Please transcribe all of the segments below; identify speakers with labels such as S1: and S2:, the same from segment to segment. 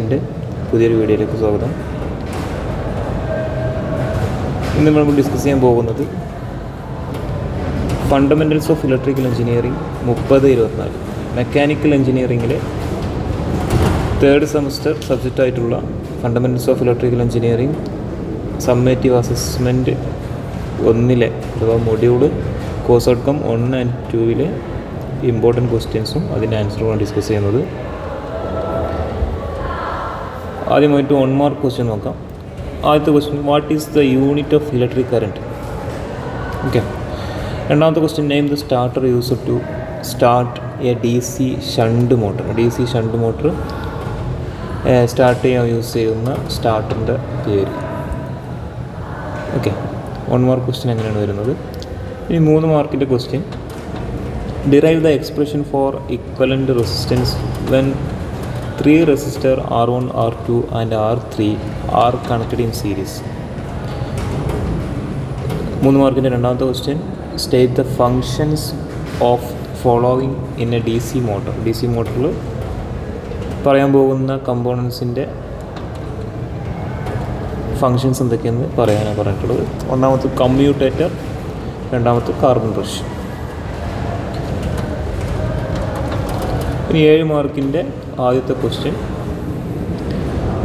S1: എന്റെ പുതിയൊരു വീഡിയോയിലേക്ക് സ്വാഗതം. ഇന്ന് നമ്മൾ ഡിസ്കസ് ചെയ്യാൻ പോകുന്നത് ഫണ്ടമെന്റൽസ് ഓഫ് ഇലക്ട്രിക്കൽ എഞ്ചിനീയറിംഗ് മുപ്പത് ഇരുപത്തിനാല്. മെക്കാനിക്കൽ എഞ്ചിനീയറിംഗിലെ തേർഡ് സെമസ്റ്റർ സബ്ജക്റ്റ് ആയിട്ടുള്ള fundamentals of electrical engineering summative assessment ഒന്നിലെ അഥവാ module course outcome one and ടൂവിലെ important ക്വസ്റ്റ്യൻസും അതിന്റെ ആൻസറുമാണ് ഡിസ്കസ് ചെയ്യുന്നത്. ആദ്യമായിട്ട് വൺ മാർക്ക് ക്വസ്റ്റ്യൻ നോക്കാം. ആദ്യത്തെ question what is the unit of electric current okay രണ്ടാമത്തെ question name the starter use to start a D C shunt motor D C shunt motor start ചെയ്യാൻ use ചെയ്യുന്ന സ്റ്റാർട്ടറിന്റെ പേര്. Okay one mark question എങ്ങനെയാണ് വരുന്നത്? ഇനി മൂന്ന് മാർക്കിന്റെ question derive the expression for equivalent resistance when three resistor R one R two and R three R connected in series മൂന്ന് മാർക്കിന്റെ രണ്ടാമത്തെ question state the functions of following in a D C motor D C മോട്ടറിൽ പറയാൻ പോകുന്ന കമ്പോണൻസിന്റെ functions എന്തൊക്കെയെന്ന് പറയാനാണ് പറഞ്ഞിട്ടുള്ളത്. ഒന്നാമത്തെ commutator രണ്ടാമത്തെ carbon brush ഇനി ഏഴ് മാർക്കിന്റെ ആദ്യത്തെ question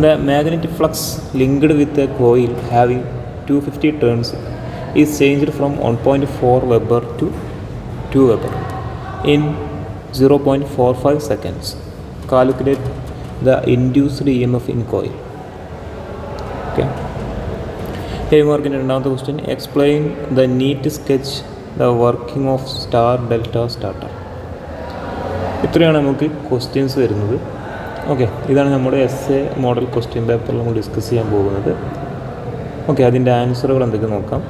S1: the magnetic flux linked with a coil having two fifty turns is changed from one point four weber to two weber in zero point four five seconds calculate the induced E M F in coil okay ഏഴ് മാർക്കിന്റെ രണ്ടാമത്തെ question explain the neat sketch the working of star delta starter ഇത്രയാണ് നമുക്ക് questions വരുന്നത്. Okay ഇതാണ് നമ്മുടെ S A model question പേപ്പറിൽ നമ്മൾ ഡിസ്കസ് ചെയ്യാൻ പോകുന്നത്. ഓക്കെ അതിന്റെ ആൻസറുകൾ എന്തൊക്കെ നോക്കാം.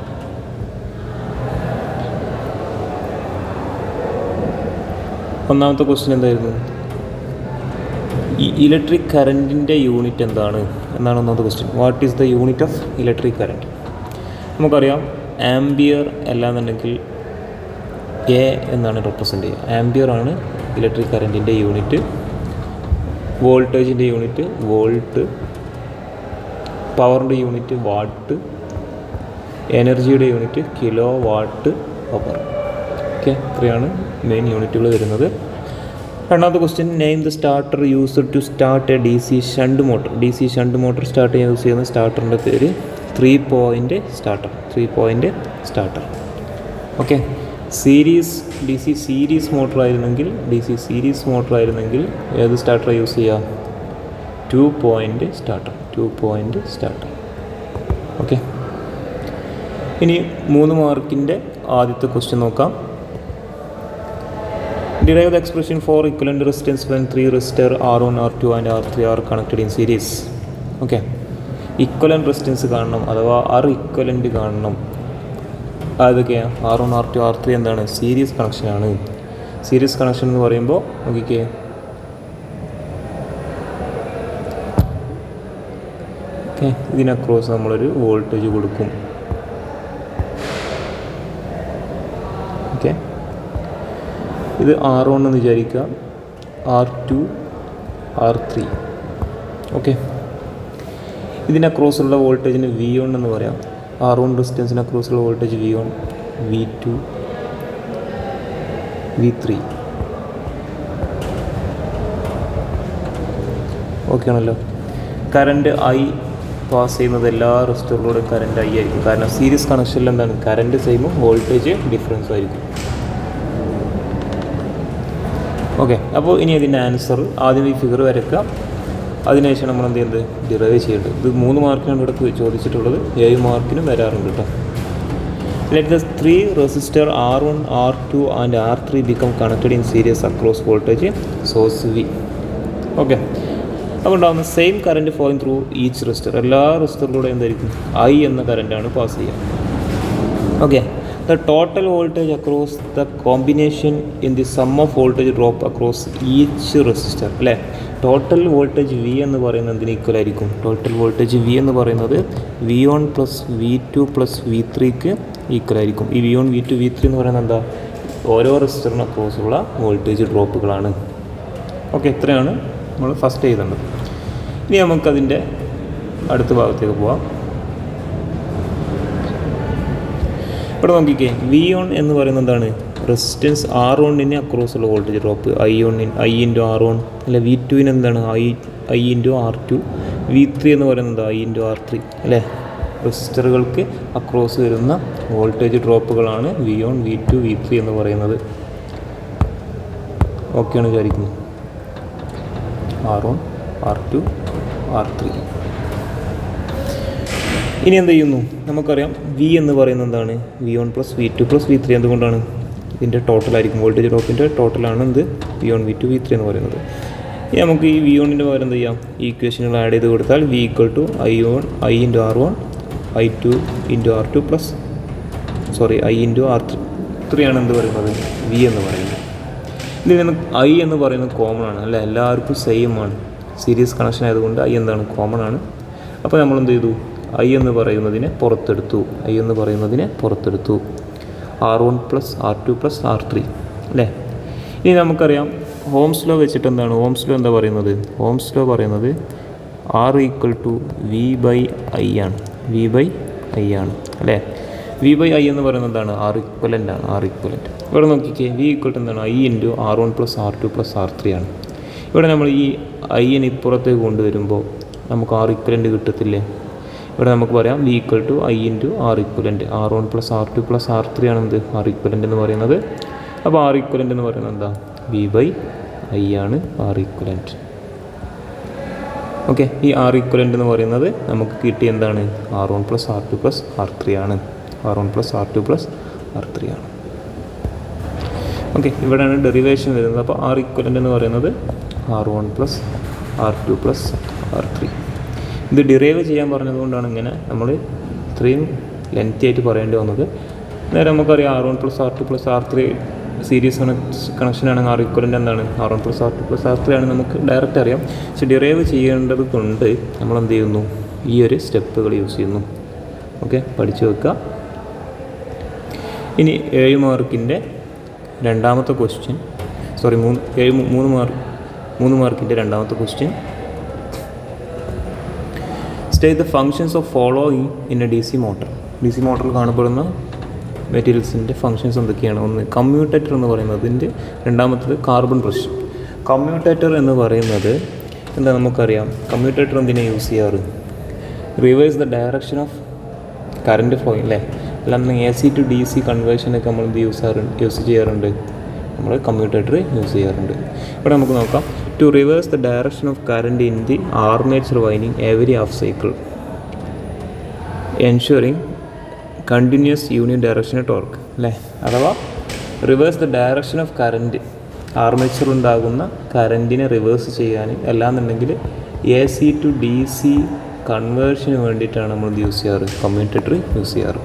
S1: ഒന്നാമത്തെ ക്വസ്റ്റ്യൻ എന്തായിരുന്നു? ഈ ഇലക്ട്രിക് കറന്റിന്റെ യൂണിറ്റ് എന്താണ്? എന്നാണ് ഒന്നാമത്തെ question what is the unit of electric current നമുക്കറിയാം ആംബിയർ അല്ലാന്നുണ്ടെങ്കിൽ എ എന്നാണ് റെപ്രസെന്റ് ചെയ്യുക. ആംബിയർ ആണ് ഇലക്ട്രിക് കറന്റിന്റെ യൂണിറ്റ് വോൾട്ടേജിന്റെ യൂണിറ്റ് വോൾട്ട് പവറിന്റെ യൂണിറ്റ് വാട്ട് എനർജിയുടെ unit kilo watt power. Okay ഇത്രയാണ് മെയിൻ യൂണിറ്റുകൾ വരുന്നത്. രണ്ടാമത്തെ question name the starter use to start a D C shunt motor D C shunt motor start ചെയ്യാൻ യൂസ് ചെയ്യുന്ന സ്റ്റാർട്ടറിന്റെ പേര് three point starter three point starter okay series D C series motor ആയിരുന്നെങ്കിൽ D C series motor ആയിരുന്നെങ്കിൽ ഏത് starter use ചെയ്യുക two point starter two point starter. Okay. ഇനി മൂന്ന് മാർക്കിന്റെ ആദ്യത്തെ ക്വസ്റ്റ്യൻ നോക്കാം. Derive the expression for equivalent resistance when three resistor R one R two and R three R connected in series okay equivalent resistance കാണണം അഥവാ R equivalent കാണണം. അതൊക്കെയാണ് R one R two R three എന്താണ്? Series കണക്ഷനാണ് series connection എന്ന് പറയുമ്പോൾ നോക്കിക്കേ. Okay ഇതിനക്രോസ് നമ്മളൊരു വോൾട്ടേജ് കൊടുക്കും. ഓക്കെ. ഇത് ആർ വൺ എന്ന് വിചാരിക്കുക. R two R three okay. ഇതിനക്രോസുള്ള വോൾട്ടേജിന് വി വൺ എന്ന് പറയാം. ആർ റൂം ഡിസ്റ്റൻസിന് അക്രോസുള്ള voltage V one V two V three okay ആണല്ലോ. കറണ്ട് ഐ പാസ് ചെയ്യുന്നത് എല്ലാ റെസിസ്റ്ററിലൂടെയും കറണ്ട് ഐ ആയിരിക്കും. കാരണം സീരീസ് കണക്ഷനിൽ എന്താണ്? കറണ്ട് സെയിമും വോൾട്ടേജ് ഡിഫറൻസും ആയിരിക്കും. ഓക്കെ അപ്പോൾ ഇനി അതിന്റെ ആൻസർ ആദ്യം ഈ ഫിഗർ വരയ്ക്കുക. അതിനുശേഷം നമ്മൾ എന്ത് ചെയ്യുന്നത് ഡിറൈവ് ചെയ്യേണ്ടത് ഇത് മൂന്ന് മാർക്കിനാണ് ഇവിടെ ചോദിച്ചിട്ടുള്ളത്. ഏഴ് മാർക്കിനും വരാറുണ്ട് കേട്ടോ let the three resistor R one R two and R three become connected in series across voltage source V okay അപ്പോൾ ഉണ്ടാകുന്ന same current flowing through each resistor എല്ലാ റെസിസ്റ്ററിലൂടെ എന്തായിരിക്കും? ഐ എന്ന കറണ്ടാണ് പാസ് ചെയ്യുക. Okay the total voltage across the combination in the sum of voltage drop across each resistor അല്ലേ? Total voltage V എന്ന് പറയുന്നത് എന്തിന് ഈക്വൽ ആയിരിക്കും? ടോട്ടൽ വോൾട്ടേജ് വി എന്ന് പറയുന്നത് V one plus V two plus V ത്രീക്ക് equal ആയിരിക്കും. ഈ V one V two V three എന്ന് പറയുന്നത് എന്താ? ഓരോ റെസിസ്റ്ററിന് അക്രോസുള്ള വോൾട്ടേജ് ഡ്രോപ്പുകളാണ്. ഓക്കെ ഇത്രയാണ് നമ്മൾ ഫസ്റ്റ് ചെയ്തത്. ഇനി നമുക്കതിന്റെ അടുത്ത ഭാഗത്തേക്ക് പോവാം. ഇവിടെ നോക്കിക്കേ വി ഓൺ എന്ന് പറയുന്നത് എന്താണ്? റെസിസ്റ്റൻസ് ആർ ഓണിന് അക്രോസ് ഉള്ള വോൾട്ടേജ് ഡ്രോപ്പ് ഐ ഓണിൻ ഐ ഇന്റു ആർ ഓൺ അല്ലെ വി ടുവിന് എന്താണ്? I I into R two V three എന്ന് പറയുന്നത് ഐ ഇന്റു ആർ ത്രീ അല്ലേ? റെസിസ്റ്ററുകൾക്ക് അക്രോസ് വരുന്ന voltage ഡ്രോപ്പുകളാണ് V one V two V three എന്ന് പറയുന്നത്. ഓക്കെയാണ് വിചാരിക്കുന്നത് R one R two R three ഇനി എന്ത് ചെയ്യുന്നു? നമുക്കറിയാം വി എന്ന് പറയുന്നത് എന്താണ്? V one plus V two plus V three എന്തുകൊണ്ടാണ്? ഇതിന്റെ ടോട്ടലായിരിക്കും വോൾട്ടേജ് ഡ്രോപ്പിന്റെ ടോട്ടലാണ് എന്ത്? V one V two V three എന്ന് പറയുന്നത്. ഇനി നമുക്ക് ഈ വി ഓണിന്റെ പകരം എന്ത് ചെയ്യാം? ഈ ഇക്വേഷനുകൾ ആഡ് ചെയ്ത് കൊടുത്താൽ V equal to I one I into R one I two into R two plus sorry I into R three ത്രീയാണ് എന്ത് പറയുന്നത്? വി എന്ന് പറയുന്നത്. ഇതിൽ നിന്ന് ഐ എന്ന് പറയുന്നത് കോമൺ ആണ്. അല്ല? എല്ലാവർക്കും സെയിം ആണ്. സീരീസ് കണക്ഷൻ ആയതുകൊണ്ട് ഐ എന്താണ്? കോമൺ ആണ്. അപ്പോൾ നമ്മൾ എന്ത് ചെയ്തു? ഐ എന്ന് പറയുന്നതിനെ പുറത്തെടുത്തു. ഐ എന്ന് പറയുന്നതിനെ പുറത്തെടുത്തു. R one plus R two plus R three അല്ലേ? ഇനി നമുക്കറിയാം ഹോംസ് ലോ വെച്ചിട്ട് എന്താണ് ഹോംസ് ലോ എന്താ പറയുന്നത്? ഹോംസ് ലോ പറയുന്നത് R equal to V by I ആണ്. വി ബൈ ഐ ആണ്. അല്ലേ? വി ബൈ ഐ എന്ന് പറയുന്നത് എന്താണ്? ആർ ഇക്വലന്റ് ആണ്. ആർ ഇക്വലന്റ് ഇവിടെ നോക്കിക്കേ വി ഈക്വൽ ടു എന്താണ്? I into R one plus R two plus R three ആണ്. ഇവിടെ നമ്മൾ ഈ ഐ എൻ ഇപ്പുറത്തേക്ക് കൊണ്ടുവരുമ്പോൾ നമുക്ക് ആർ ഇക്വലന്റ് കിട്ടത്തില്ലേ? ഇവിടെ നമുക്ക് പറയാം V equal to I into R equivalent R one plus R two plus R three ആണ് എന്ത്? ആർ ഇക്വലന്റ് എന്ന് പറയുന്നത്. അപ്പോൾ ആർ ഇക്വലന്റ് എന്ന് പറയുന്നത് എന്താ? വി ബൈ ഐ ആണ് ആർ ഇക്വലന്റ് ഓക്കെ ഈ ആർ ഇക്വലന്റ് എന്ന് പറയുന്നത് നമുക്ക് കിട്ടിയ എന്താണ്? R one plus R two plus R three ആണ്. R one plus R two plus R three ആണ്. ഓക്കെ ഇവിടെയാണ് ഡെറിവേഷൻ വരുന്നത്. അപ്പോൾ ആർ ഇക്വലന്റ് എന്ന് പറയുന്നത് R one plus R two plus R three ഇത് ഡിറൈവ് ചെയ്യാൻ പറഞ്ഞതുകൊണ്ടാണ് ഇങ്ങനെ നമ്മൾ ഇത്രയും ലെങ്തി ആയിട്ട് പറയേണ്ടി വന്നത്. നേരെ നമുക്കറിയാം R one plus R two plus R three series connection ആണെങ്കിൽ ആർ ഇക്വലന്റ് എന്താണ്? R one plus R two plus R three ആണ് നമുക്ക് ഡയറക്റ്റ് അറിയാം. പക്ഷെ ഡിറൈവ് ചെയ്യേണ്ടത് കൊണ്ട് നമ്മൾ എന്ത് ചെയ്യുന്നു? ഈ ഒരു സ്റ്റെപ്പുകൾ യൂസ് ചെയ്യുന്നു. ഓക്കെ പഠിച്ചു വെക്കുക. ഇനി ഏഴ് മാർക്കിന്റെ രണ്ടാമത്തെ ക്വസ്റ്റ്യൻ സോറി മൂന്ന് ഏഴ് മൂന്ന് മാർക്ക് മൂന്ന് മാർക്കിന്റെ രണ്ടാമത്തെ question functions of following in a D C motor D C മോട്ടറിൽ കാണപ്പെടുന്ന മെറ്റീരിയൽസിന്റെ ഫങ്ഷൻസ് എന്തൊക്കെയാണ്? ഒന്ന് കമ്മ്യൂട്ടേറ്റർ എന്ന് പറയുന്നതിന്റെ രണ്ടാമത്തത് കാർബൺ ബ്രഷ് കമ്മ്യൂട്ടേറ്റർ എന്ന് പറയുന്നത് എന്താ നമുക്കറിയാം? കമ്മ്യൂട്ടേറ്റർ എന്തിനാണ് യൂസ് ചെയ്യാറ്? Reverse the direction of current flow അല്ലേ? അല്ലാതെ A C to D C കൺവേർഷനൊക്കെ നമ്മൾ എന്ത് യൂസ് ചെയ്യാറുണ്ട് യൂസ് ചെയ്യാറുണ്ട്? നമ്മൾ കമ്മ്യൂട്ടേറ്റർ യൂസ് ചെയ്യാറുണ്ട്. ഇവിടെ നമുക്ക് നോക്കാം. To reverse the direction of current in the armature വൈനിങ് every half cycle ensuring continuous union direction torque അല്ലേ അഥവാ reverse the direction of current ഉണ്ടാകുന്ന കറന്റിനെ റിവേഴ്സ് ചെയ്യാൻ അല്ലാന്നുണ്ടെങ്കിൽ A C to D C കൺവേർഷന് വേണ്ടിയിട്ടാണ് നമ്മൾ യൂസ് ചെയ്യാറ് കമ്മ്യൂട്ടേറ്റർ യൂസ് ചെയ്യാറ്.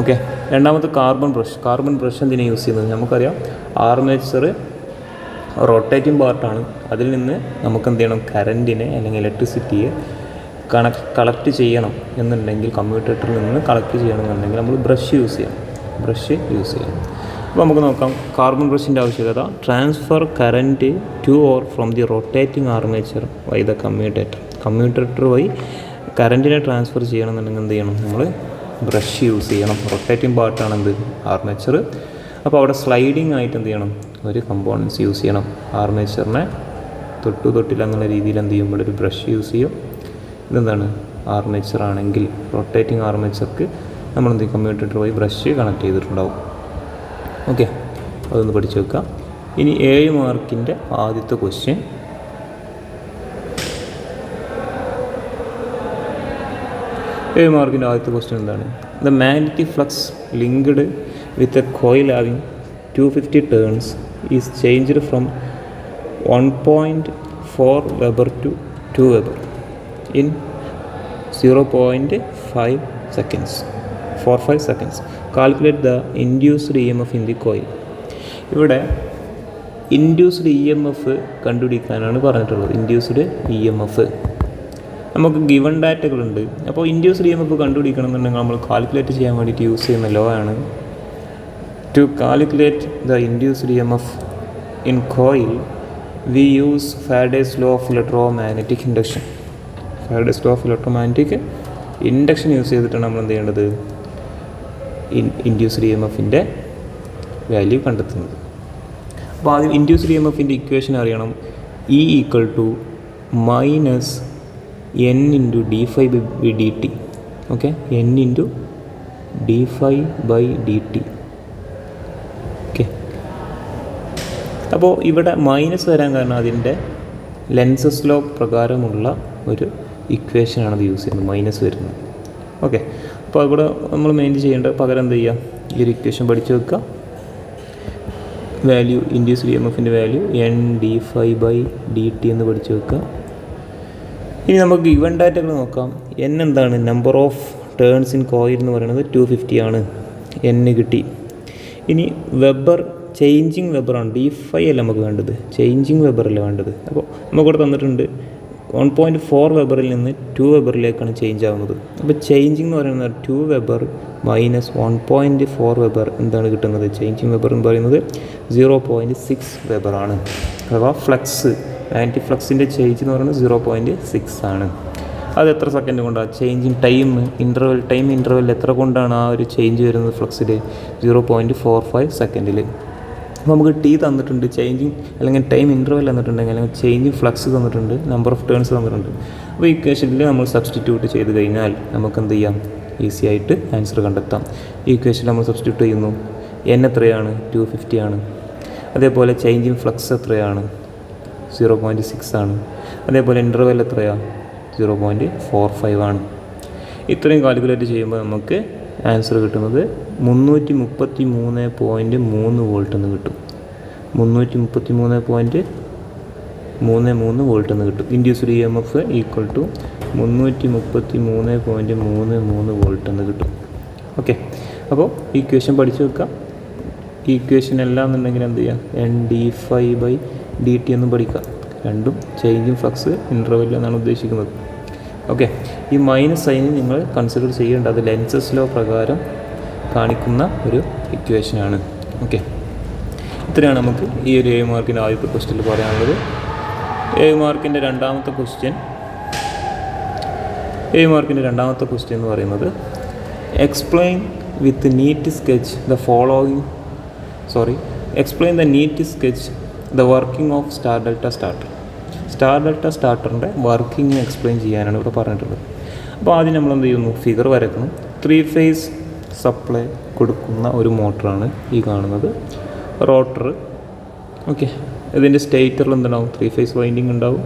S1: ഓക്കെ രണ്ടാമത്തെ കാർബൺ ബ്രഷ് കാർബൺ ബ്രഷ് എന്തിനാണ് യൂസ് ചെയ്യുന്നത്? നമുക്കറിയാം ആർമേച്ചർ റൊട്ടേറ്റിംഗ് പാർട്ടാണ് അതിൽ നിന്ന് നമുക്ക് എന്ത് ചെയ്യണം? കറന്റിനെ അല്ലെങ്കിൽ ഇലക്ട്രിസിറ്റിയെ കണക്ട് കളക്ട് ചെയ്യണം എന്നുണ്ടെങ്കിൽ കമ്മ്യൂട്ടേറ്ററിൽ നിന്ന് കളക്ട് ചെയ്യണമെന്നുണ്ടെങ്കിൽ നമ്മൾ ബ്രഷ് യൂസ് ചെയ്യണം. ബ്രഷ് യൂസ് ചെയ്യണം. അപ്പോൾ നമുക്ക് നോക്കാം. കാർബൺ ബ്രഷിന്റെ ആവശ്യകത. Transfer current to or from the rotating armature via the commutator commutator വഴി കറന്റിനെ ട്രാൻസ്ഫർ ചെയ്യണമെന്നുണ്ടെങ്കിൽ എന്ത് ചെയ്യണം? നമ്മൾ ബ്രഷ് യൂസ് ചെയ്യണം. റൊട്ടേറ്റിംഗ് പാർട്ടാണ് എന്ത്? ആർമേച്ചർ അപ്പോൾ അവിടെ സ്ലൈഡിംഗ് ആയിട്ട് എന്ത് ചെയ്യണം? ഒരു കമ്പോണൻസ് യൂസ് ചെയ്യണം. ആർമേച്ചറിനെ തൊട്ടു തൊട്ടില്ല എന്നുള്ള രീതിയിൽ എന്ത് ചെയ്യും? ഇവിടെ ഒരു ബ്രഷ് യൂസ് ചെയ്യും. ഇതെന്താണ്? ആർമേച്ചർ ആണെങ്കിൽ റൊട്ടേറ്റിംഗ് ആർമേച്ചർക്ക് നമ്മൾ എന്ത് കമ്പ്യൂട്ടർ പോയി ബ്രഷ് കണക്ട് ചെയ്തിട്ടുണ്ടാവും. ഓക്കെ അതൊന്ന് പഠിച്ചു വെക്കാം. ഇനി ഏഴ് മാർക്കിന്റെ ആദ്യത്തെ ക്വസ്റ്റ്യൻ ഏഴ് മാർക്കിന്റെ ആദ്യത്തെ ക്വസ്റ്റ്യൻ എന്താണ്? The magnetic flux linked with a coil having two fifty turns is changed from one point four weber to two weber in zero point five seconds four five seconds calculate the induced E M F in the coil ഇവിടെ induced E M F കണ്ടുപിടിക്കാനാണ് പറഞ്ഞിട്ടുള്ളത്. Induced E M F നമുക്ക് given ഡാറ്റകളുണ്ട് അപ്പോൾ induced E M F കണ്ടുപിടിക്കണം എന്നുണ്ടെങ്കിൽ നമ്മൾ calculate ചെയ്യാൻ വേണ്ടിയിട്ട് യൂസ് ചെയ്യുന്ന ലോ ആണ്. E M F in coil we use Faraday's law of electro magnetic induction Faraday's law of electro magnetic induction use ചെയ്തിട്ടാണ് നമ്മൾ എന്ത് ചെയ്യേണ്ടത്? ഇൻഡ്യൂസ്ഡ് ഇ എം എഫിന്റെ വാല്യൂ കണ്ടെത്തുന്നത്. അപ്പോൾ ആദ്യം ഇൻഡ്യൂസ്ഡ് ഇ എം എഫിന്റെ ഇക്വേഷൻ അറിയണം. E equal to minus N into D phi by D T okay N into D phi by D T okay അപ്പോൾ ഇവിടെ മൈനസ് വരാൻ കാരണം അതിന്റെ ലെൻസസ് ലോ പ്രകാരമുള്ള ഒരു ഇക്വേഷനാണ് അത് യൂസ് ചെയ്യുന്നത്. മൈനസ് വരുന്നത്. ഓക്കെ അപ്പോൾ ഇവിടെ നമ്മൾ മെയിൻ ചെയ്യേണ്ട പകരം എന്ത് ചെയ്യുക? ഈ ഒരു ഇക്വേഷൻ പഠിച്ചു വെക്കുക. വാല്യൂ ഇൻഡ്യൂസ് ഡി എം എഫിന്റെ value N D phi by D T എന്ന് പഠിച്ചു വെക്കുക. ഇനി നമുക്ക് ഗിവൺ ഡാറ്റകൾ നോക്കാം. എൻ എന്താണ്? Number of turns in coil എന്ന് പറയുന്നത് ടു ഫിഫ്റ്റി ആണ്. എൻ കിട്ടി. ഇനി വെബർ ചേഞ്ചിങ് വെബറാണ് ഡി ഫൈ അല്ല നമുക്ക് വേണ്ടത്? ചേഞ്ചിങ് വെബറല്ല വേണ്ടത്? അപ്പോൾ നമുക്കിവിടെ തന്നിട്ടുണ്ട് വൺ പോയിന്റ് ഫോർ വെബറിൽ നിന്ന് ടു വെബറിലേക്കാണ് ചേഞ്ച് ആവുന്നത്. അപ്പോൾ ചേഞ്ചിങ് എന്ന് പറയുന്നത് two weber minus one point four weber എന്താണ് കിട്ടുന്നത്? ചേഞ്ചിങ് വെബർ എന്ന് പറയുന്നത് സീറോ പോയിന്റ് സിക്സ് വെബറാണ് അഥവാ ഫ്ലക്സ് ആന്റി ഫ്ലക്സിന്റെ ചേഞ്ച് എന്ന് പറയുന്നത് സീറോ പോയിന്റ് സിക്സ് ആണ്. അത് എത്ര സെക്കൻഡ് കൊണ്ടാണ് changing time interval time interval എത്ര കൊണ്ടാണ് ആ ഒരു ചേഞ്ച് വരുന്നത് ഫ്ലക്സിൽ സീറോ പോയിന്റ് ഫോർ ഫൈവ് സെക്കൻഡിൽ അപ്പോൾ നമുക്ക് ടി തന്നിട്ടുണ്ട് ചേഞ്ചിങ് അല്ലെങ്കിൽ ടൈം ഇന്റർവെൽ തന്നിട്ടുണ്ടെങ്കിൽ അല്ലെങ്കിൽ ചേഞ്ചിങ് ഫ്ലക്സ് തന്നിട്ടുണ്ട് നമ്പർ ഓഫ് ടേൺസ് തന്നിട്ടുണ്ട്. അപ്പോൾ ഈ ഇക്വേഷനിൽ നമ്മൾ സബ്സ്റ്റിറ്റ്യൂട്ട് ചെയ്ത് കഴിഞ്ഞാൽ നമുക്ക് എന്ത് ചെയ്യാം? ഈസി ആയിട്ട് ആൻസർ കണ്ടെത്താം. ഈ ഇക്വേഷൻ നമ്മൾ സബ്സ്റ്റിറ്റ്യൂട്ട് ചെയ്യുന്നു. എൻ എത്രയാണ്? ടു ഫിഫ്റ്റി ആണ്. അതേപോലെ ചേഞ്ചിങ് ഫ്ലക്സ് എത്രയാണ്? സീറോ പോയിന്റ് സിക്സ് ആണ്. അതേപോലെ ഇന്റർവെൽ എത്രയാണ് സീറോ പോയിന്റ് ഫോർ ഫൈവ് ആണ്. ഇത്രയും കാൽക്കുലേറ്റ് ചെയ്യുമ്പോൾ നമുക്ക് ആൻസർ കിട്ടുന്നത് മുന്നൂറ്റി മുപ്പത്തി മൂന്ന് പോയിന്റ് മൂന്ന് വോൾട്ട് എന്ന് കിട്ടും. മുന്നൂറ്റി മുപ്പത്തി മൂന്ന് പോയിന്റ് മൂന്ന് മൂന്ന് വോൾട്ട് എന്ന് കിട്ടും. Induced E M F equal to മുന്നൂറ്റി മുപ്പത്തി മൂന്ന് പോയിന്റ് മൂന്ന് മൂന്ന് വോൾട്ട് എന്ന് കിട്ടും. ഓക്കെ അപ്പോൾ ഈ ഇക്വേഷൻ പഠിച്ചു വെക്കാം. ഈ ഇക്വേഷൻ എല്ലാം എന്നുണ്ടെങ്കിൽ എന്ത് ചെയ്യാം? N D phi by D T എന്നും പഠിക്കാം. രണ്ടും ചേഞ്ചും ഫ്ലക്സ് ഇന്റർവെൽ എന്നാണ് ഉദ്ദേശിക്കുന്നത്. ഓക്കെ ഈ മൈനസ് സൈന് നിങ്ങൾ കൺസിഡർ ചെയ്യേണ്ട അത് ലെൻസസ് ലോ പ്രകാരം കാണിക്കുന്ന ഒരു ഇക്വേഷനാണ് ഓക്കെ ഇത്രയാണ് നമുക്ക് ഈ ഒരു ഏഴ് മാർക്കിന്റെ ആദ്യത്തെ ക്വസ്റ്റ്യനിൽ പറയാനുള്ളത്. ഏഴ് മാർക്കിന്റെ രണ്ടാമത്തെ ക്വസ്റ്റ്യൻ ഏഴ് മാർക്കിന്റെ രണ്ടാമത്തെ ക്വസ്റ്റ്യൻ എന്ന് പറയുന്നത് explain with neat sketch the following sorry explain the neat sketch the working of star delta starter star delta സ്റ്റാർട്ടറിന്റെ working explain ചെയ്യാനാണ് ഇവിടെ പറഞ്ഞിട്ടുള്ളത്. അപ്പോൾ ആദ്യം നമ്മൾ എന്ത് ചെയ്യുന്നു? ഫിഗർ വരക്കണം ത്രീ ഫേസ് സപ്ലൈ കൊടുക്കുന്ന ഒരു മോട്ടറാണ് ഈ കാണുന്നത്. റോട്ടർ. ഓക്കെ. ഇതിന്റെ സ്റ്റേറ്ററിൽ എന്തുണ്ടാവും? ത്രീ ഫേസ് വൈൻഡിങ് ഉണ്ടാവും.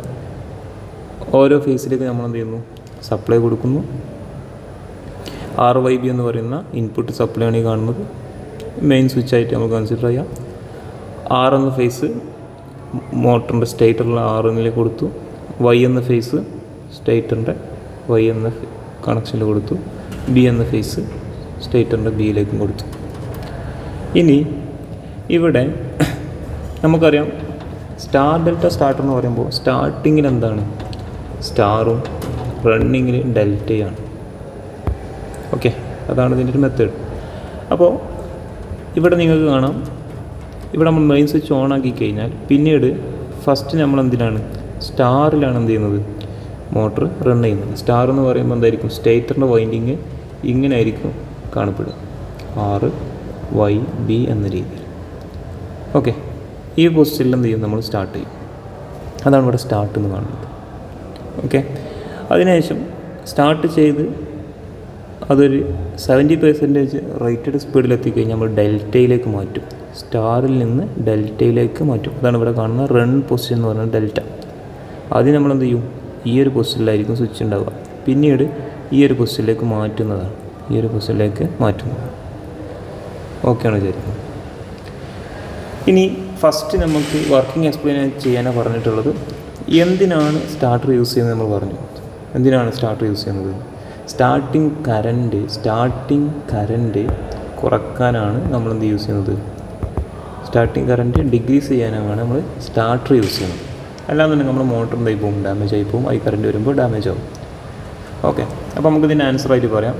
S1: ഓരോ ഫേസിലേക്ക് നമ്മൾ എന്ത് ചെയ്യുന്നു? സപ്ലൈ കൊടുക്കുന്നു. ആർ വൈ ബി എന്ന് പറയുന്ന ഇൻപുട്ട് സപ്ലൈ ആണ് ഈ കാണുന്നത്. മെയിൻ സ്വിച്ച് ആയിട്ട് നമുക്ക് കൺസിഡർ ചെയ്യാം. ആർ എന്ന ഫേസ് മോട്ടറിന്റെ സ്റ്റേറ്ററിൽ ആർ എന്നിൽ കൊടുത്തു. വൈ എന്ന ഫേസ് സ്റ്റേറ്ററിന്റെ വൈ എന്ന കണക്ഷനിൽ കൊടുത്തു. ബി എന്ന ഫേസ് സ്റ്റേറ്ററിന്റെ ബിയിലേക്കും കൊടുത്തു. ഇനി ഇവിടെ നമുക്കറിയാം സ്റ്റാർ ഡെൽറ്റ സ്റ്റാർട്ടർ എന്ന് പറയുമ്പോൾ സ്റ്റാർട്ടിങ്ങിൽ എന്താണ്? സ്റ്റാറും റണ്ണിങ്ങിൽ ഡെൽറ്റയാണ് ഓക്കെ അതാണ് ഇതിന്റെ ഒരു മെത്തേഡ് അപ്പോൾ ഇവിടെ നിങ്ങൾക്ക് കാണാം ഇവിടെ നമ്മൾ മെയിൻ സ്വിച്ച് ഓൺ ആക്കി കഴിഞ്ഞാൽ പിന്നീട് ഫസ്റ്റ് നമ്മൾ എന്തിനാണ്? സ്റ്റാറിലാണ് എന്ത് ചെയ്യുന്നത്? മോട്ടർ റൺ ചെയ്യുന്നത്. സ്റ്റാർ എന്ന് പറയുമ്പോൾ എന്തായിരിക്കും? സ്റ്റേറ്ററിന്റെ വൈൻഡിങ് ഇങ്ങനെ ആയിരിക്കും കാണപ്പെടുക. ആറ് വൈ ബി എന്ന രീതിയിൽ. ഓക്കെ ഈ പൊസിഷനിൽ എന്ത് ചെയ്യും? നമ്മൾ സ്റ്റാർട്ട് ചെയ്യും. അതാണ് ഇവിടെ സ്റ്റാർട്ട് എന്ന് കാണുന്നത്. ഓക്കെ അതിനുശേഷം സ്റ്റാർട്ട് ചെയ്ത് അതൊരു സെവന്റി പെർസെന്റേജ് റേറ്റഡ് സ്പീഡിൽ എത്തിക്കഴിഞ്ഞാൽ നമ്മൾ ഡെൽറ്റയിലേക്ക് മാറ്റും. സ്റ്റാറിൽ നിന്ന് ഡെൽറ്റയിലേക്ക് മാറ്റും. അതാണ് ഇവിടെ കാണുന്ന റൺ പൊസിഷൻ എന്ന് പറയുന്നത് ഡെൽറ്റ. ആദ്യം നമ്മൾ എന്ത് ചെയ്യും? ഈ ഒരു പൊസിഷനിലായിരിക്കും സ്വിച്ച് ഉണ്ടാവുക. പിന്നീട് ഈ ഒരു പൊസിഷനിലേക്ക് മാറ്റുന്നതാണ്. ഈ ഒരു പൊസിഷനിലേക്ക് മാറ്റുന്നത് ഓക്കെയാണ് വിചാരിക്കുന്നത്. ഇനി ഫസ്റ്റ് നമുക്ക് വർക്കിംഗ് എക്സ്പ്ലെയിൻ ചെയ്യാനാണ് പറഞ്ഞിട്ടുള്ളത്. എന്തിനാണ് സ്റ്റാർട്ടർ യൂസ് ചെയ്യുന്നത് നമ്മൾ പറഞ്ഞു. എന്തിനാണ് സ്റ്റാർട്ടർ യൂസ് ചെയ്യുന്നത്? സ്റ്റാർട്ടിങ് കറന്റ് സ്റ്റാർട്ടിങ് കറന്റ് കുറക്കാനാണ് നമ്മൾ എന്ത് യൂസ് ചെയ്യുന്നത്? സ്റ്റാർട്ടിങ് കറന്റ് ഡിഗ്രീസ് ചെയ്യാനാണ് നമ്മൾ സ്റ്റാർട്ടർ യൂസ് ചെയ്യണം അല്ലാന്നുണ്ടെങ്കിൽ നമ്മൾ മോട്ടർ എന്തായി പോകും ഡാമേജ് ആയി പോകും ഐ കറന്റ് വരുമ്പോൾ ഡാമേജ് ആവും. ഓക്കെ അപ്പോൾ നമുക്ക് ഇതിന്റെ ആൻസർ ആയിട്ട് പറയാം.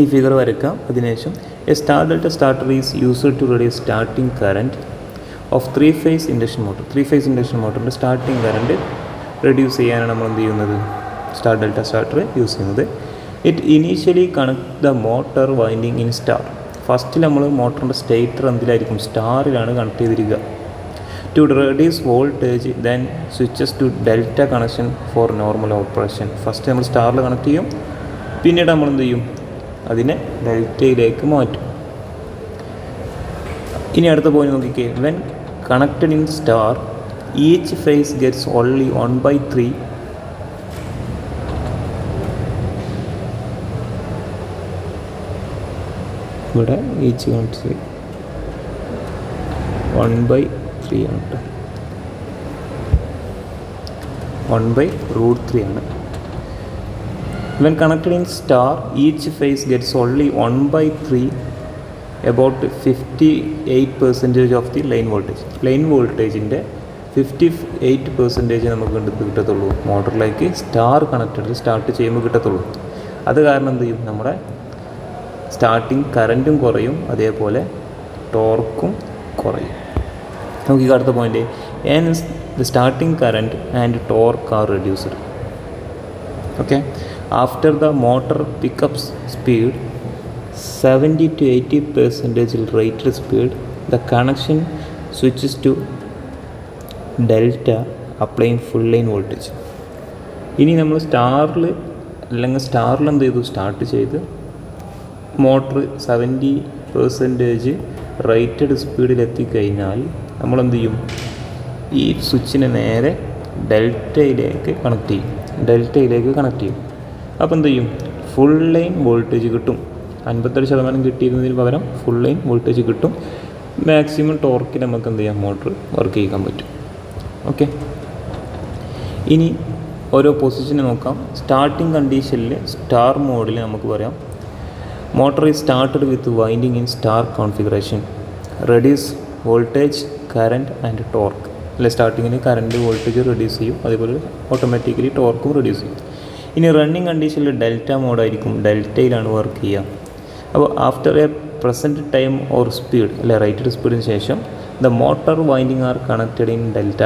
S1: ഈ ഫിഗർ വരയ്ക്കാം അതിനുശേഷം a star delta starter is used to reduce starting current of three phase induction motor three phase induction മോട്ടറിന്റെ starting current reduce ചെയ്യാനാണ് നമ്മൾ എന്ത് ചെയ്യുന്നത്? സ്റ്റാർ ഡെൽറ്റ സ്റ്റാർട്ടർ യൂസ് ചെയ്യുന്നത്. It initially connect the motor winding in star ഫസ്റ്റിൽ നമ്മൾ മോട്ടറിന്റെ stator എന്തിലായിരിക്കും? സ്റ്റാറിലാണ് കണക്ട് ചെയ്തിരിക്കുക. To reduce voltage then switches to delta connection for normal operation first നമ്മൾ സ്റ്റാറിൽ കണക്ട് ചെയ്യും. പിന്നീട് നമ്മൾ എന്ത് ചെയ്യും? അതിനെ ഡെൽറ്റയിലേക്ക് മാറ്റും. ഇനി അടുത്ത പോയിന്റ് നോക്കിക്കേ. When connected in star each phase gets only one by three ഇവിടെ ഈച്ച് കാണിച്ച് വൺ ബൈ ത്രീ ആണ് വൺ ബൈ റൂട്ട് ത്രീ ആണ്. When connected in star each phase gets only one by three about fifty eight percentage of the line voltage line വോൾട്ടേജിന്റെ fifty eight percentage നമുക്ക് കണ്ടിപ്പോൾ കിട്ടത്തുള്ളൂ. മോട്ടറിലേക്ക് star connected start ചെയ്യുമ്പോൾ കിട്ടത്തുള്ളൂ. അത് കാരണം എന്ത് ചെയ്യും? നമ്മുടെ സ്റ്റാർട്ടിങ് കറന്റും കുറയും അതേപോലെ ടോർക്കും കുറയും. നമുക്ക് ഈ അടുത്ത point and the starting current and torque are reduced okay? After the motor pickups speed 70 to 80 percentage rated speed the connection switches to delta applying full line voltage ഇനി നമ്മൾ സ്റ്റാറിൽ അല്ലെങ്കിൽ സ്റ്റാറിൽ എന്ത് ചെയ്തു? സ്റ്റാർട്ട് ചെയ്ത് മോട്ടർ സെവന്റി പെർസെന്റേജ് റേറ്റഡ് സ്പീഡിൽ എത്തിക്കഴിഞ്ഞാൽ നമ്മൾ എന്ത് ചെയ്യും? ഈ സ്വിച്ചിനെ നേരെ ഡെൽറ്റയിലേക്ക് കണക്ട് ചെയ്യും. ഡെൽറ്റയിലേക്ക് കണക്ട് ചെയ്യും. അപ്പോൾ എന്ത് ചെയ്യും? ഫുൾ ലൈൻ വോൾട്ടേജ് കിട്ടും. അൻപത്തെട്ട് ശതമാനം കിട്ടിയിരുന്നതിന് പകരം ഫുൾ ലൈൻ വോൾട്ടേജ് കിട്ടും. മാക്സിമം ടോർക്കിൽ നമുക്ക് എന്ത് ചെയ്യാം? മോട്ടർ വർക്ക് ചെയ്യാൻ പറ്റും. ഓക്കെ? ഇനി ഓരോ പൊസിഷനെ നോക്കാം. സ്റ്റാർട്ടിംഗ് കണ്ടീഷനിൽ സ്റ്റാർ മോഡിൽ നമുക്ക് പറയാം. Motor is started with winding in star configuration reduce voltage current and torque അല്ലെ സ്റ്റാർട്ടിങ്ങിൽ കറന്റ് വോൾട്ടേജ് റെഡ്യൂസ് ചെയ്യും. അതേപോലെ ഓട്ടോമാറ്റിക്കലി ടോർക്കും റെഡ്യൂസ് ചെയ്യും. ഇനി റണ്ണിങ് കണ്ടീഷനിൽ ഡെൽറ്റ മോഡായിരിക്കും ഡെൽറ്റയിലാണ് വർക്ക് ചെയ്യുക. അപ്പോൾ after a present time or speed അല്ലെ റൈറ്റഡ് സ്പീഡിന് ശേഷം the motor winding are connected in delta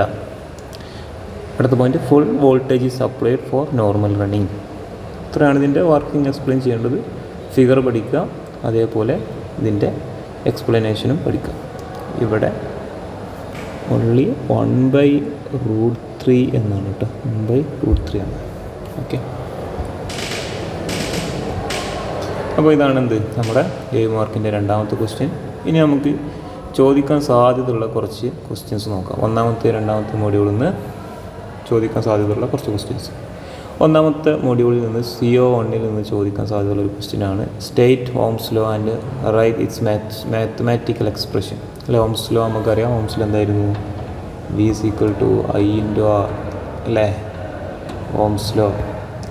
S1: അടുത്ത point full voltage is applied for normal running ഇത്രയാണ് ഇതിന്റെ വർക്കിംഗ് എക്സ്പ്ലെയിൻ ചെയ്യേണ്ടത്. ഫിഗർ പഠിക്കുക അതേപോലെ ഇതിന്റെ എക്സ്പ്ലനേഷനും പഠിക്കുക. ഇവിടെ only one by root three എന്നാണ് കേട്ടോ വൺ ബൈ റൂട്ട് ത്രീ ആണ്. ഓക്കെ അപ്പോൾ ഇതാണ് എന്ത്? നമ്മുടെ ഏഴ് മാർക്കിന്റെ രണ്ടാമത്തെ ക്വസ്റ്റ്യൻ ഇനി നമുക്ക് ചോദിക്കാൻ സാധ്യതയുള്ള കുറച്ച് ക്വസ്റ്റ്യൻസ് നോക്കാം. ഒന്നാമത്തെ രണ്ടാമത്തെ മോഡ്യൂളിൽ നിന്ന് ചോദിക്കാൻ സാധ്യതയുള്ള കുറച്ച് ക്വസ്റ്റ്യൻസ് ഒന്നാമത്തെ മോഡ്യൂളിൽ നിന്ന് സി ഒ വണ്ണിൽ നിന്ന് ചോദിക്കാൻ സാധ്യതയുള്ള ഒരു ക്വസ്റ്റ്യനാണ് state Ohm's law and write its maths mathematical expression അല്ലെ ഹോംസ് ലോ നമുക്കറിയാം. ഹോംസ് ലോ എന്തായിരുന്നു? V is equal to I into R അല്ലേ? ഹോംസ് ലോ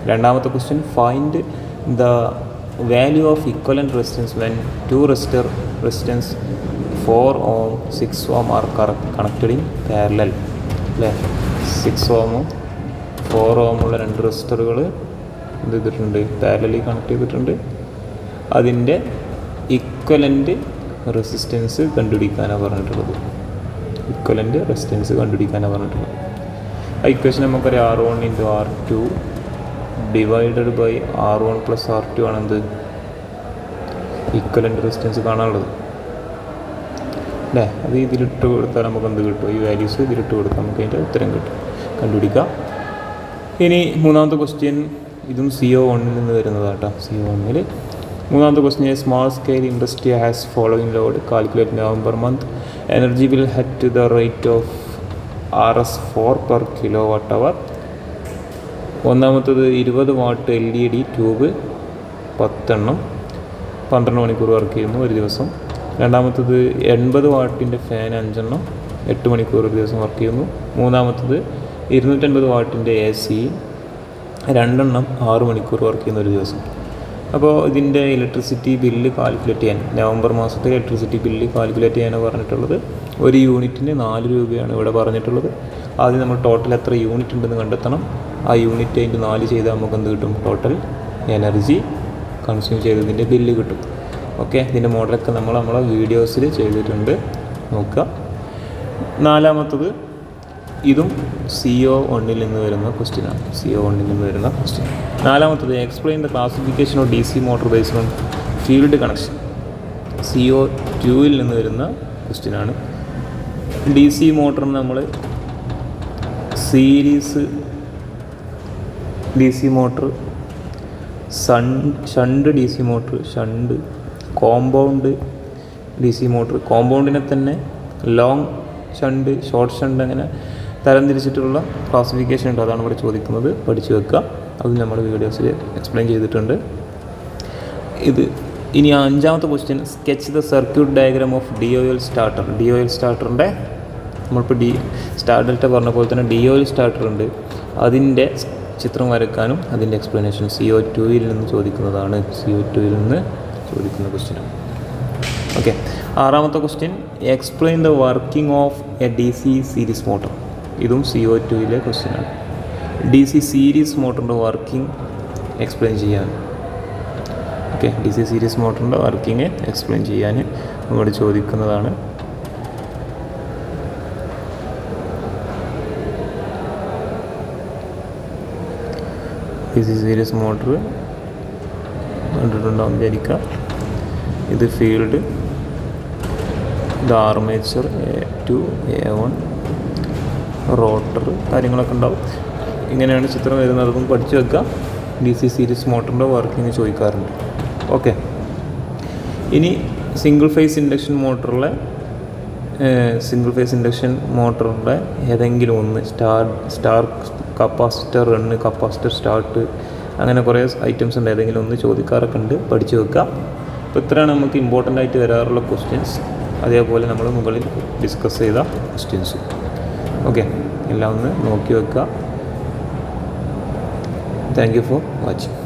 S1: രണ്ടാമത്തെ question find the value of equivalent resistance when two resistor resistance four ohm six ohm are connected in parallel അല്ലേ? Six ഓമും four ഓമുള്ള രണ്ട് റെസിസ്റ്ററുകൾ എന്ത് ചെയ്തിട്ടുണ്ട്? പാരലി കണക്ട് ചെയ്തിട്ടുണ്ട്. അതിന്റെ ഇക്വലന്റ് റെസിസ്റ്റൻസ് കണ്ടുപിടിക്കാനാണ് പറഞ്ഞിട്ടുള്ളത്. ഇക്വലന്റ് റെസിസ്റ്റൻസ് കണ്ടുപിടിക്കാനാണ് പറഞ്ഞിട്ടുള്ളത്. ആ ഇക്വേഷൻ നമുക്കറിയാം. R one into R two divided by R one plus R two ആണെന്ത് equivalent resistance കാണാനുള്ളത്. അല്ലേ? അത് ഇതിലിട്ട് കൊടുത്താൽ നമുക്ക് എന്ത് കിട്ടും? ഈ വാല്യൂസ് ഇതിലിട്ട് കൊടുത്താൽ നമുക്ക് അതിന്റെ ഉത്തരം കിട്ടും. കണ്ടുപിടിക്കാം. ഇനി മൂന്നാമത്തെ ക്വസ്റ്റ്യൻ ഇതും സി ഒ വണ്ണിൽ നിന്ന് വരുന്നതാട്ടോ. സി ഒ വണ്ണിൽ മൂന്നാമത്തെ question small scale industry has following load calculate November month energy bill at the rate of R S four per kilowatt hour ഒന്നാമത്തത് ഇരുപത് watt L E D tube പത്തെണ്ണം. പന്ത്രണ്ട് മണിക്കൂർ work ചെയ്യുന്നു ഒരു ദിവസം. രണ്ടാമത്തത് എൺപത് വാട്ടിന്റെ ഫാൻ അഞ്ചെണ്ണം. എട്ട് മണിക്കൂർ ഒരു ദിവസം വർക്ക് ചെയ്യുന്നു. മൂന്നാമത്തത് ഇരുന്നൂറ്റൻപത് വാട്ടിന്റെ എ സി രണ്ടെണ്ണം ആറ് മണിക്കൂർ വർക്ക് ചെയ്യുന്ന ഒരു ദിവസം. അപ്പോൾ ഇതിന്റെ ഇലക്ട്രിസിറ്റി ബില്ല് കാൽക്കുലേറ്റ് ചെയ്യാൻ നവംബർ മാസത്തെ ഇലക്ട്രിസിറ്റി ബില്ല് കാൽക്കുലേറ്റ് ചെയ്യാനാണ് പറഞ്ഞിട്ടുള്ളത്. ഒരു യൂണിറ്റിന് നാല് രൂപയാണ് ഇവിടെ പറഞ്ഞിട്ടുള്ളത്. ആദ്യം നമ്മൾ ടോട്ടൽ എത്ര യൂണിറ്റ് ഉണ്ടെന്ന് കണ്ടെത്തണം. ആ യൂണിറ്റ് അതിന്റെ നാല് ചെയ്താൽ നമുക്ക് എന്ത് കിട്ടും? ടോട്ടൽ എനർജി കൺസ്യൂം ചെയ്തതിന്റെ ബില്ല് കിട്ടും. ഓക്കെ ഇതിന്റെ മോഡലൊക്കെ നമ്മൾ നമ്മളെ വീഡിയോസിൽ ചെയ്തിട്ടുണ്ട്. നോക്കുക. നാലാമത്തത് ഇതും സി ഒ വണ്ണിൽ നിന്ന് വരുന്ന ക്വസ്റ്റ്യനാണ് സി ഒ വണ്ണിൽ നിന്ന് വരുന്ന ക്വസ്റ്റ്യൻ നാലാമത്തത് explain the classification of D C motor on field connection C O ടുവിൽ നിന്ന് വരുന്ന ക്വസ്റ്റ്യനാണ് ഡി സി മോട്ടറിന് നമ്മൾ series D C motor sun shunt D C motor shunt compound D C motor കോമ്പൗണ്ടിനെ തന്നെ ലോങ് ഷണ്ട് ഷോർട്ട് ഷണ്ട് അങ്ങനെ തരംതിരിച്ചിട്ടുള്ള classification ഉണ്ട്. അതാണ് ഇവിടെ ചോദിക്കുന്നത്. പഠിച്ചു വെക്കുക. അത് നമ്മൾ വീഡിയോസിൽ എക്സ്പ്ലെയിൻ ചെയ്തിട്ടുണ്ട്. ഇത് ഇനി അഞ്ചാമത്തെ question sketch the circuit diagram of D O L starter D O L സ്റ്റാർട്ടറിന്റെ നമ്മളിപ്പോൾ ഡി സ്റ്റാർ ഡെൽറ്റ പറഞ്ഞ പോലെ തന്നെ ഡി ഒ എൽ സ്റ്റാർട്ടർ ഉണ്ട്. അതിന്റെ ചിത്രം വരക്കാനും അതിന്റെ എക്സ്പ്ലനേഷൻ സി ഒ ടുവിൽ നിന്ന് ചോദിക്കുന്നതാണ്. സി ഒ ടുവിൽ നിന്ന് ചോദിക്കുന്ന ക്വസ്റ്റ്യനാണ് ഓക്കെ ആറാമത്തെ question explain the working of a D C series motor ഇതും സി ഒ ടുയിലെ ക്വസ്റ്റ്യനാണ് ഡി സി സീരീസ് മോട്ടറിന്റെ വർക്കിംഗ് എക്സ്പ്ലെയിൻ ചെയ്യാൻ. ഓക്കെ ഡി സി സീരീസ് മോട്ടറിന്റെ വർക്കിംഗ് എക്സ്പ്ലെയിൻ ചെയ്യാൻ നമ്മോട് ചോദിക്കുന്നതാണ്. ഡി സി സീരീസ് മോട്ടർ കണ്ടിട്ടുണ്ടാവും വിചാരിക്കുക ഇത് ഫീൽഡ് ഇത് armature A two A one rotor കാര്യങ്ങളൊക്കെ ഉണ്ടാവും. ഇങ്ങനെയാണ് ചിത്രം വരുന്നത്. അതൊന്നും പഠിച്ചു വെക്കുക. ഡി സി സീരീസ് മോട്ടറിന്റെ വർക്കിംഗ് ചോദിക്കാറുണ്ട്. ഓക്കെ ഇനി സിംഗിൾ ഫേസ് ഇൻഡക്ഷൻ മോട്ടറിലെ സിംഗിൾ ഫേസ് ഇൻഡക്ഷൻ മോട്ടറിന്റെ ഏതെങ്കിലും ഒന്ന് star star capacitor run capacitor start അങ്ങനെ കുറേ ഐറ്റംസ് ഉണ്ട്. ഏതെങ്കിലും ഒന്ന് ചോദിക്കാറൊക്കെ ഉണ്ട്. പഠിച്ചു വെക്കുക. അപ്പോൾ ഇത്രയാണ് നമുക്ക് ഇമ്പോർട്ടന്റ് ആയിട്ട് വരാറുള്ള ക്വസ്റ്റ്യൻസ് അതേപോലെ നമ്മൾ മുകളിൽ ഡിസ്കസ് ചെയ്ത ക്വസ്റ്റ്യൻസും ഓക്കെ എല്ലാം ഒന്ന് നോക്കി വെക്കുക. Thank you for watching